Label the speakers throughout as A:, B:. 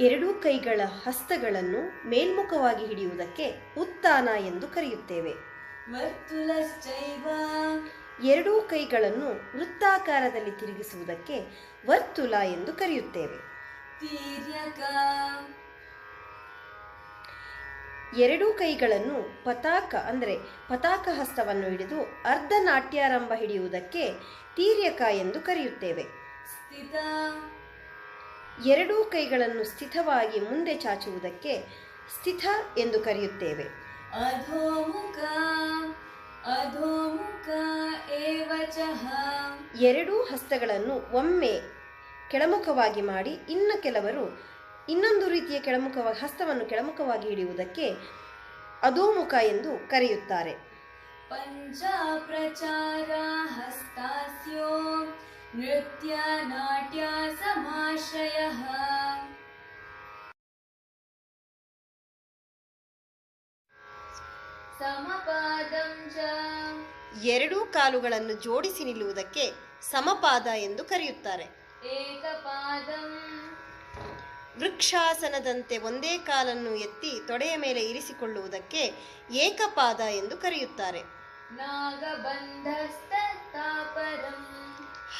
A: ಎರಡೂ ಕೈಗಳ ಹಸ್ತಗಳನ್ನು ಮೇಲ್ಮುಖವಾಗಿ ಹಿಡಿಯುವುದಕ್ಕೆ ಉತ್ತಾನ ಎಂದು ಕರೆಯುತ್ತೇವೆ. ಎರಡೂ ಕೈಗಳನ್ನು ವೃತ್ತಾಕಾರದಲ್ಲಿ ತಿರುಗಿಸುವುದಕ್ಕೆ ವರ್ತುಲ ಎಂದು ಕರೆಯುತ್ತೇವೆ. ಎರಡೂ ಕೈಗಳನ್ನು ಪತಾಕ ಅಂದರೆ ಪತಾಕ ಹಸ್ತವನ್ನು ಹಿಡಿದು ಅರ್ಧ ನಾಟ್ಯಾರಂಭ ಹಿಡಿಯುವುದಕ್ಕೆ ತೀರ್ಯಕ ಎಂದು ಕರೆಯುತ್ತೇವೆ.
B: ಸ್ಥಿತ.
A: ಎರಡೂ ಕೈಗಳನ್ನು ಸ್ಥಿತವಾಗಿ ಮುಂದೆ ಚಾಚುವುದಕ್ಕೆ ಸ್ಥಿತ ಎಂದು ಕರೆಯುತ್ತೇವೆ.
B: ಅಧೋಮುಖ ಅಧೋಮುಖ
A: ಎರಡೂ ಹಸ್ತಗಳನ್ನು ಒಮ್ಮೆ ಕೆಳಮುಖವಾಗಿ ಮಾಡಿ ಇನ್ನು ಕೆಲವರು ಇನ್ನೊಂದು ರೀತಿಯ ಕೆಳಮುಖವಾಗಿ ಹಸ್ತವನ್ನು ಕೆಳಮುಖವಾಗಿ ಹಿಡಿಯುವುದಕ್ಕೆ ಅಧೋಮುಖ ಎಂದು ಕರೆಯುತ್ತಾರೆ.
B: ಪಂಚ ಪ್ರಚಾರ ಹಸ್ತಾಸ್ಯೋ ನೃತ್ಯ ನಾಟ್ಯ ಸಮಾಶ್ರಯ ಸಮಪಾದಂ ಚ
A: ಎರಡೂ ಕಾಲುಗಳನ್ನು ಜೋಡಿಸಿ ನಿಲ್ಲುವುದಕ್ಕೆ ಸಮಪಾದ ಎಂದು ಕರೆಯುತ್ತಾರೆ.
B: ಏಕಪಾದಂ।
A: ವೃಕ್ಷಾಸನದಂತೆ ಒಂದೇ ಕಾಲನ್ನು ಎತ್ತಿ ತೊಡೆಯ ಮೇಲೆ ಇರಿಸಿಕೊಳ್ಳುವುದಕ್ಕೆ ಏಕಪಾದ ಎಂದು ಕರೆಯುತ್ತಾರೆ.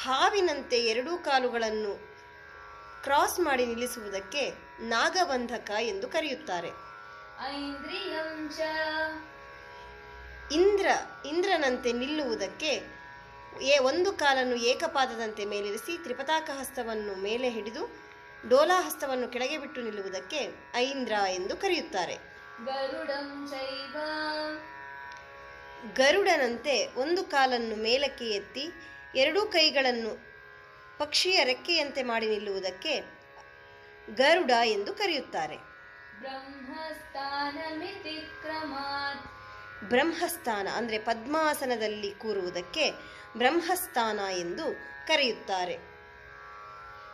A: ಹಾವಿನಂತೆ ಎರಡೂ ಕಾಲುಗಳನ್ನು ಕ್ರಾಸ್ ಮಾಡಿ ನಿಲ್ಲಿಸುವುದಕ್ಕೆ ನಾಗಬಂಧಕ ಎಂದು ಕರೆಯುತ್ತಾರೆ. ಇಂದ್ರ ಇಂದ್ರನಂತೆ ನಿಲ್ಲುವುದಕ್ಕೆ ಏ ಒಂದು ಕಾಲನ್ನು ಏಕಪಾದದಂತೆ ಮೇಲಿರಿಸಿ ತ್ರಿಪತಾಕ ಹಸ್ತವನ್ನು ಮೇಲೆ ಹಿಡಿದು ಡೋಲಾ ಹಸ್ತವನ್ನು ಕೆಳಗೆ ಬಿಟ್ಟು ನಿಲ್ಲುವುದಕ್ಕೆ ಐಂದ್ರ ಎಂದು ಕರೆಯುತ್ತಾರೆ. ಗರುಡನಂತೆ ಒಂದು ಕಾಲನ್ನು ಮೇಲಕ್ಕೆ ಎತ್ತಿ ಎರಡೂ ಕೈಗಳನ್ನು ಪಕ್ಷಿಯ ರೆಕ್ಕೆಯಂತೆ ಮಾಡಿ ನಿಲ್ಲುವುದಕ್ಕೆ ಗರುಡ ಎಂದು ಕರೆಯುತ್ತಾರೆ. ಬ್ರಹ್ಮಸ್ಥಾನ ಅಂದರೆ ಪದ್ಮಾಸನದಲ್ಲಿ ಕೂರುವುದಕ್ಕೆ ಬ್ರಹ್ಮಸ್ಥಾನ ಎಂದು ಕರೆಯುತ್ತಾರೆ.